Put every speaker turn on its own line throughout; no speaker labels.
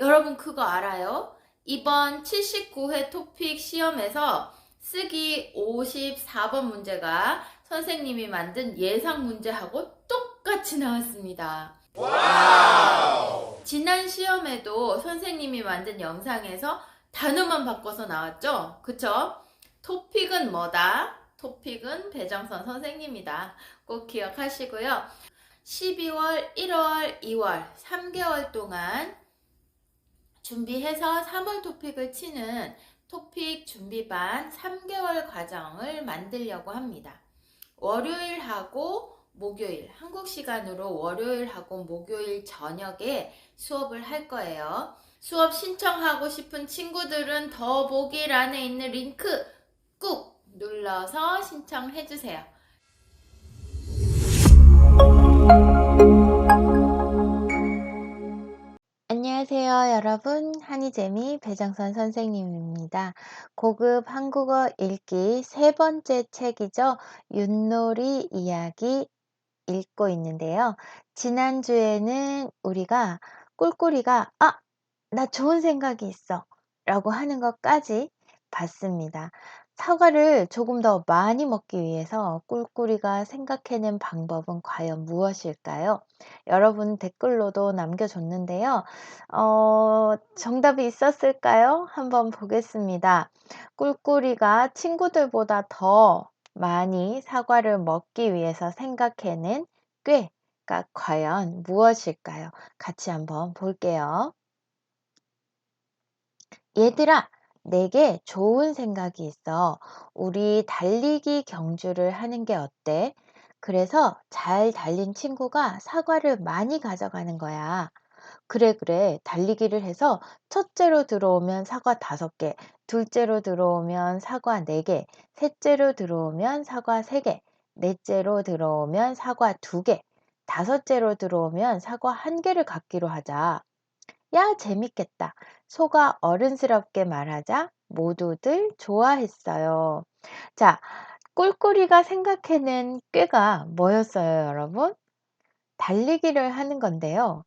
여러분 그거 알아요? 이번 79회 토픽 시험에서 쓰기 54번 문제가 선생님이 만든 예상 문제하고 똑같이 나왔습니다. 지난 시험에도 선생님이 만든 영상에서 단어만 바꿔서 나왔죠? 그쵸? 토픽은 뭐다? 토픽은 배정선 선생님이다. 꼭 기억하시고요. 12월, 1월, 2월 3개월 동안 준비해서 3월 토픽을 치는 토픽 준비반 3개월 과정을 만들려고 합니다. 월요일하고 목요일, 한국 시간으로 월요일하고 목요일 저녁에 수업을 할 거예요. 수업 신청하고 싶은 친구들은 더보기란에 있는 링크 꾹 눌러서 신청해 주세요.
여러분. 한이재미 배정선 선생님입니다. 고급 한국어 읽기 세 번째 책이죠. 윷놀이 이야기 읽고 있는데요. 지난주에는 우리가 꿀꿀이가, 아, 나 좋은 생각이 있어. 라고 하는 것까지 봤습니다. 사과를 조금 더 많이 먹기 위해서 꿀꿀이가 생각해낸 방법은 과연 무엇일까요? 여러분 댓글로도 남겨줬는데요. 어, 정답이 있었을까요? 한번 보겠습니다. 꿀꿀이가 친구들보다 더 많이 사과를 먹기 위해서 생각해낸 꾀가 과연 무엇일까요? 같이 한번 볼게요. 얘들아, 내게 좋은 생각이 있어. 우리 달리기 경주를 하는 게 어때? 그래서 잘 달린 친구가 사과를 많이 가져가는 거야. 그래, 그래. 달리기를 해서 첫째로 들어오면 사과 다섯 개, 둘째로 들어오면 사과 네 개, 셋째로 들어오면 사과 세 개, 넷째로 들어오면 사과 두 개, 다섯째로 들어오면 사과 한 개를 갖기로 하자. 야, 재밌겠다. 소가 어른스럽게 말하자 모두들 좋아했어요. 자, 꿀꿀이가 생각해낸 꾀가 뭐였어요, 여러분? 달리기를 하는 건데요.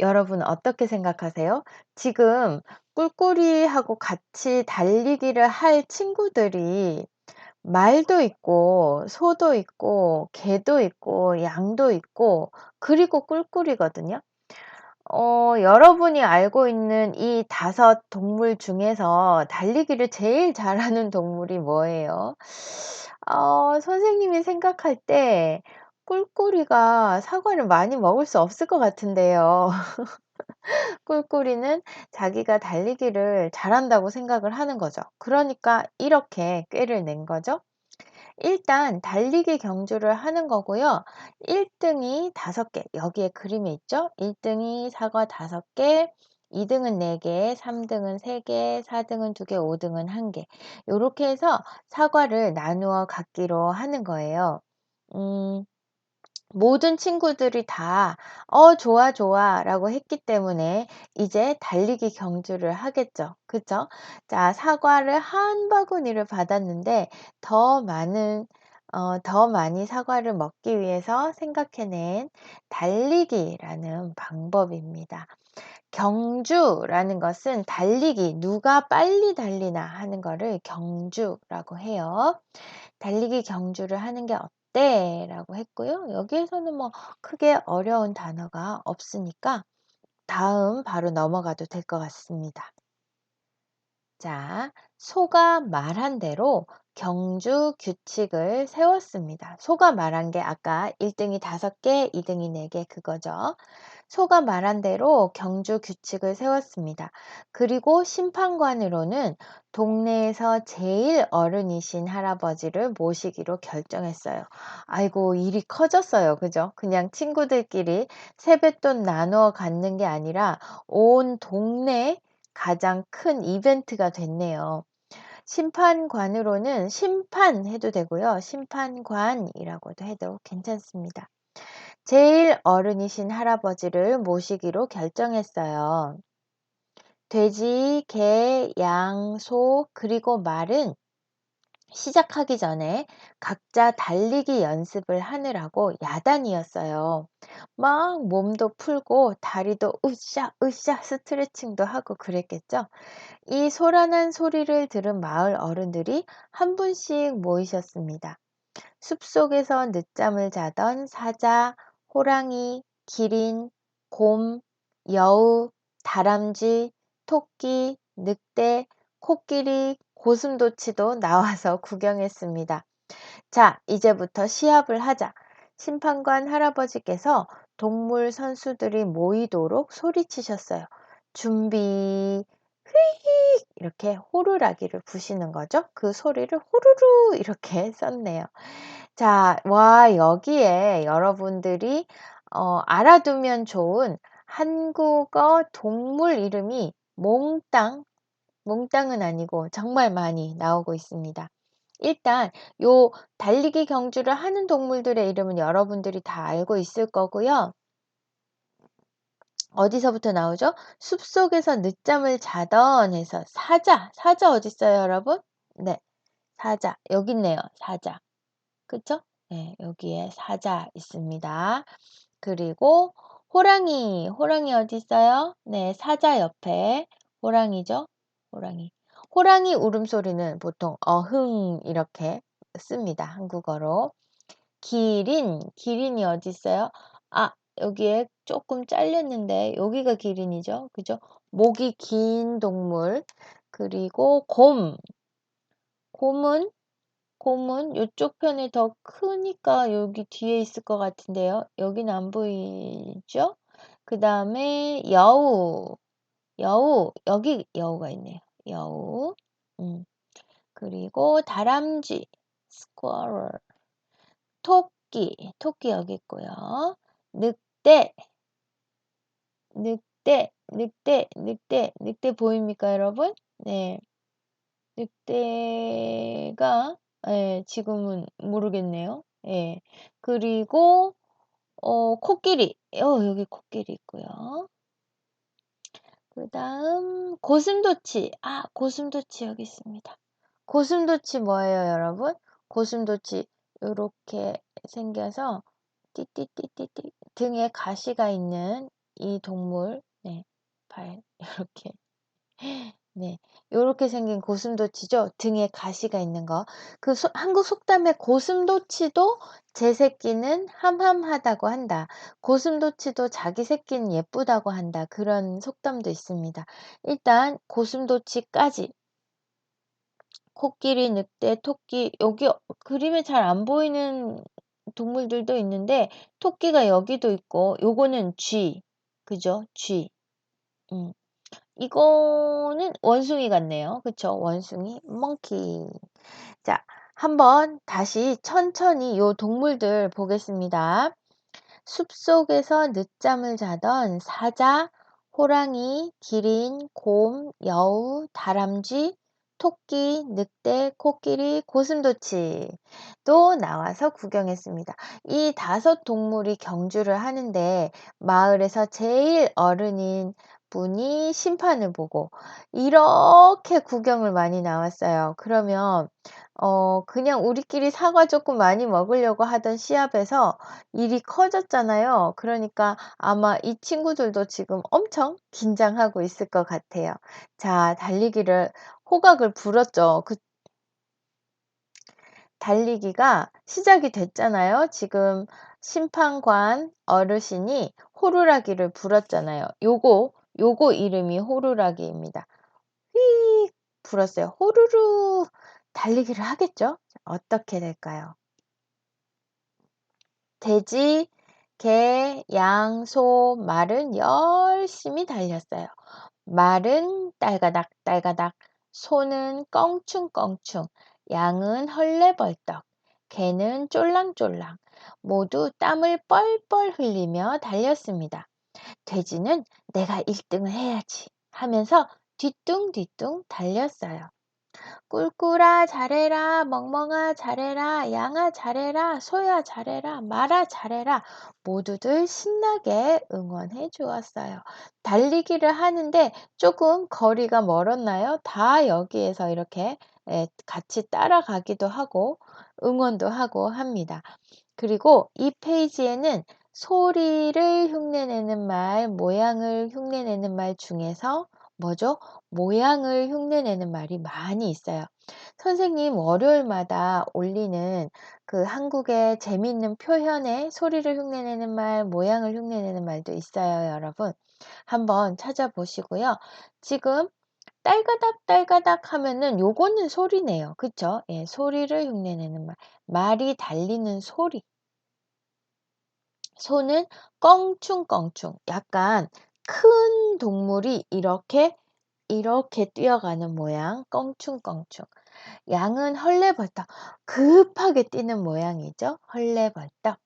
여러분 어떻게 생각하세요? 지금 꿀꿀이하고 같이 달리기를 할 친구들이 말도 있고, 소도 있고, 개도 있고, 양도 있고, 그리고 꿀꿀이거든요. 어, 여러분이 알고 있는 이 다섯 동물 중에서 달리기를 제일 잘하는 동물이 뭐예요? 어, 선생님이 생각할 때 꿀꿀이가 사과를 많이 먹을 수 없을 것 같은데요. 꿀꿀이는 자기가 달리기를 잘한다고 생각을 하는 거죠. 그러니까 이렇게 꾀를 낸 거죠. 일단 달리기 경주를 하는 거고요. 1등이 5개. 여기에 그림이 있죠? 1등이 사과 5개, 2등은 4개, 3등은 3개, 4등은 2개, 5등은 1개. 요렇게 해서 사과를 나누어 갖기로 하는 거예요. 음, 모든 친구들이 다, 어, 좋아, 좋아, 라고 했기 때문에 이제 달리기 경주를 하겠죠. 그쵸? 자, 사과를 한 바구니를 받았는데 더 많은, 어, 더 많이 사과를 먹기 위해서 생각해낸 달리기라는 방법입니다. 경주라는 것은 달리기, 누가 빨리 달리나 하는 거를 경주라고 해요. 달리기 경주를 하는 게 어 때? 라고 했고요. 여기에서는 뭐 크게 어려운 단어가 없으니까 다음 바로 넘어가도 될 것 같습니다. 자, 소가 말한 대로 경주 규칙을 세웠습니다. 소가 말한 게 아까 1등이 5개, 2등이 4개 그거죠. 소가 말한 대로 경주 규칙을 세웠습니다. 그리고 심판관으로는 동네에서 제일 어른이신 할아버지를 모시기로 결정했어요. 아이고, 일이 커졌어요. 그죠? 그냥 친구들끼리 세뱃돈 나누어 갖는 게 아니라 온 동네 가장 큰 이벤트가 됐네요. 심판관으로는 심판 해도 되고요. 심판관이라고도 해도 괜찮습니다. 제일 어른이신 할아버지를 모시기로 결정했어요. 돼지, 개, 양, 소, 그리고 말은 시작하기 전에 각자 달리기 연습을 하느라고 야단이었어요. 막 몸도 풀고 다리도 으쌰 으쌰 스트레칭도 하고 그랬겠죠. 이 소란한 소리를 들은 마을 어른들이 한 분씩 모이셨습니다. 숲속에서 늦잠을 자던 사자, 호랑이, 기린, 곰, 여우, 다람쥐, 토끼, 늑대, 코끼리, 고슴도치도 나와서 구경했습니다. 자, 이제부터 시합을 하자. 심판관 할아버지께서 동물 선수들이 모이도록 소리치셨어요. 준비, 휘익! 이렇게 호루라기를 부시는 거죠. 그 소리를 호루루 이렇게 썼네요. 자, 와, 여기에 여러분들이 어, 알아두면 좋은 한국어 동물 이름이 몽땅, 몽땅은 아니고 정말 많이 나오고 있습니다. 일단 요 달리기 경주를 하는 동물들의 이름은 여러분들이 다 알고 있을 거고요. 어디서부터 나오죠? 숲속에서 늦잠을 자던 해서 사자, 사자 어디 있어요, 여러분? 네, 사자 여기 있네요, 사자. 그쵸? 네, 여기에 사자 있습니다. 그리고 호랑이, 호랑이 어디 있어요? 네, 사자 옆에 호랑이죠? 호랑이. 호랑이 울음소리는 보통 어흥 이렇게 씁니다. 한국어로. 기린, 기린이 어디 있어요? 아, 여기에 조금 잘렸는데 여기가 기린이죠. 그죠? 목이 긴 동물. 그리고 곰. 곰은 곰은 이쪽 편이 더 크니까 여기 뒤에 있을 것 같은데요. 여기는 안 보이죠? 그 다음에 여우. 여우. 여기 여우가 있네요. 여우. 음. 그리고 다람쥐. squirrel. 토끼. 토끼 여기 있고요. 늑대. 늑대. 늑대. 늑대. 늑대 보입니까, 여러분? 네. 늑대가 예, 지금은 모르겠네요. 예. 그리고 어, 코끼리. 어, 여기 코끼리 있고요. 그 다음 고슴도치. 아, 고슴도치 여기 있습니다. 고슴도치 뭐예요, 여러분? 고슴도치 이렇게 생겨서 띠띠띠띠띠 등에 가시가 있는 이 동물. 네. 발 이렇게 네. 요렇게 생긴 고슴도치죠. 등에 가시가 있는 거. 그 소, 한국 속담에 고슴도치도 제 새끼는 함함하다고 한다. 고슴도치도 자기 새끼는 예쁘다고 한다. 그런 속담도 있습니다. 일단 고슴도치까지 코끼리, 늑대, 토끼 여기 그림에 잘 안 보이는 동물들도 있는데 토끼가 여기도 있고 요거는 쥐. 그죠? 쥐. 음. 이거는 원숭이 같네요. 그쵸? 원숭이, monkey. 자, 한번 다시 천천히 요 동물들 보겠습니다. 숲속에서 늦잠을 자던 사자, 호랑이, 기린, 곰, 여우, 다람쥐, 토끼, 늑대, 코끼리, 고슴도치 또 나와서 구경했습니다. 이 다섯 동물이 경주를 하는데 마을에서 제일 어른인 분이 심판을 보고 이렇게 구경을 많이 나왔어요. 그러면 어 그냥 우리끼리 사과 조금 많이 먹으려고 하던 시합에서 일이 커졌잖아요. 그러니까 아마 이 친구들도 지금 엄청 긴장하고 있을 것 같아요. 자, 달리기를 호각을 불었죠. 그 달리기가 시작이 됐잖아요. 지금 심판관 어르신이 호루라기를 불었잖아요. 요거 요거 이름이 호루라기입니다. 휙 불었어요. 호루루 달리기를 하겠죠? 어떻게 될까요? 돼지, 개, 양, 소, 말은 열심히 달렸어요. 말은 딸가닥 딸가닥, 소는 껑충껑충, 양은 헐레벌떡, 개는 쫄랑쫄랑, 모두 땀을 뻘뻘 흘리며 달렸습니다. 돼지는 내가 1등을 해야지 하면서 뒤뚱뒤뚱 달렸어요. 꿀꿀아 잘해라 멍멍아 잘해라 양아 잘해라 소야 잘해라 말아 잘해라 모두들 신나게 응원해 주었어요. 달리기를 하는데 조금 거리가 멀었나요? 다 여기에서 이렇게 예, 같이 따라가기도 하고 응원도 하고 합니다. 그리고 이 페이지에는 소리를 흉내내는 말, 모양을 흉내내는 말 중에서 뭐죠? 모양을 흉내내는 말이 많이 있어요. 선생님 월요일마다 올리는 그 한국의 재미있는 표현에 소리를 흉내내는 말, 모양을 흉내내는 말도 있어요, 여러분. 한번 찾아보시고요. 지금 딸가닥 딸가닥 하면은 요거는 소리네요. 그쵸? 예, 소리를 흉내내는 말. 말이 달리는 소리. 소는 껑충껑충. 약간 큰 동물이 이렇게 이렇게 뛰어가는 모양. 껑충껑충. 양은 헐레벌떡 급하게 뛰는 모양이죠. 헐레벌떡.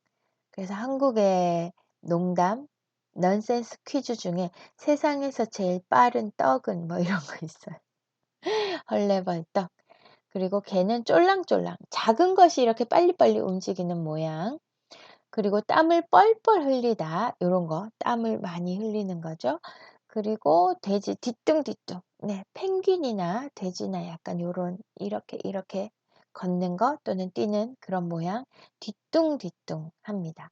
그래서 한국의 농담, 넌센스 퀴즈 중에 세상에서 제일 빠른 떡은 뭐 이런 거 있어요. 헐레벌떡. 그리고 개는 쫄랑쫄랑. 작은 것이 이렇게 빨리빨리 움직이는 모양. 그리고 땀을 뻘뻘 흘리다. 이런 거. 땀을 많이 흘리는 거죠. 그리고 돼지 뒤뚱뒤뚱. 네, 펭귄이나 돼지나 약간 요런 이렇게 이렇게 걷는 거 또는 뛰는 그런 모양. 뒤뚱뒤뚱 합니다.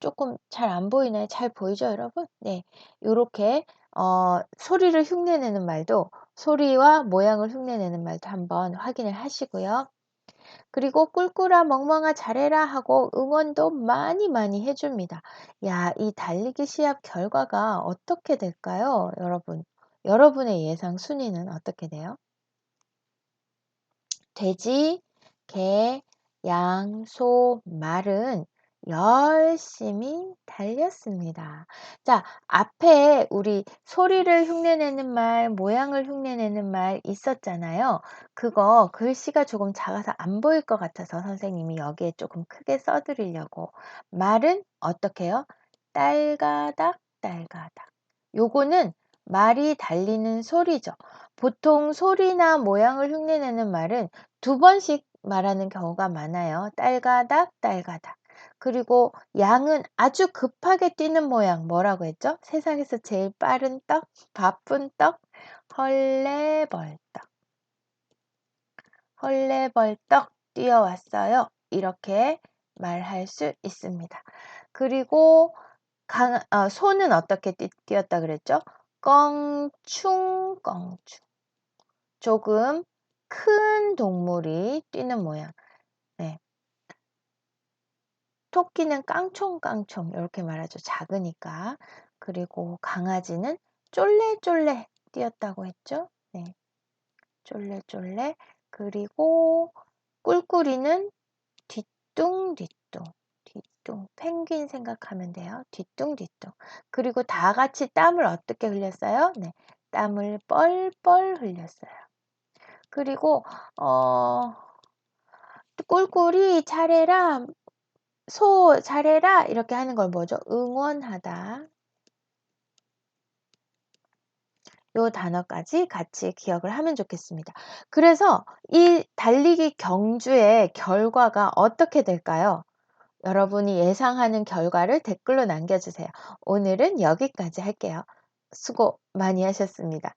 조금 잘 안 보이나요? 잘 보이죠, 여러분? 네. 요렇게 어, 소리를 흉내내는 말도 소리와 모양을 흉내내는 말도 한번 확인을 하시고요. 그리고 꿀꿀아 멍멍아 잘해라 하고 응원도 많이 많이 해줍니다. 야, 이 달리기 시합 결과가 어떻게 될까요? 여러분, 여러분의 예상 순위는 어떻게 돼요? 돼지, 개, 양, 소, 말은 열심히 달렸습니다. 자, 앞에 우리 소리를 흉내내는 말, 모양을 흉내내는 말 있었잖아요. 그거 글씨가 조금 작아서 안 보일 것 같아서 선생님이 여기에 조금 크게 써드리려고. 말은 어떻게 해요? 딸가닥, 딸가닥. 요거는 말이 달리는 소리죠. 보통 소리나 모양을 흉내내는 말은 두 번씩 말하는 경우가 많아요. 딸가닥, 딸가닥. 그리고 양은 아주 급하게 뛰는 모양 뭐라고 했죠? 세상에서 제일 빠른 떡, 바쁜 떡, 헐레벌떡. 헐레벌떡 뛰어왔어요. 이렇게 말할 수 있습니다. 그리고 강, 어, 소는 어떻게 뛰, 뛰었다 그랬죠? 껑충 껑충. 조금 큰 동물이 뛰는 모양. 네. 토끼는 깡총깡총 이렇게 말하죠. 작으니까. 그리고 강아지는 쫄래쫄래 뛰었다고 했죠. 네. 쫄래쫄래. 그리고 꿀꿀이는 뒤뚱뒤뚱. 뒤뚱. 펭귄 생각하면 돼요. 뒤뚱뒤뚱. 그리고 다 같이 땀을 어떻게 흘렸어요? 네. 땀을 뻘뻘 흘렸어요. 그리고 어 꿀꿀이 잘해라 소 잘해라 이렇게 하는 걸 뭐죠? 응원하다. 요 단어까지 같이 기억을 하면 좋겠습니다. 그래서 이 달리기 경주의 결과가 어떻게 될까요? 여러분이 예상하는 결과를 댓글로 남겨주세요. 오늘은 여기까지 할게요. 수고 많이 하셨습니다.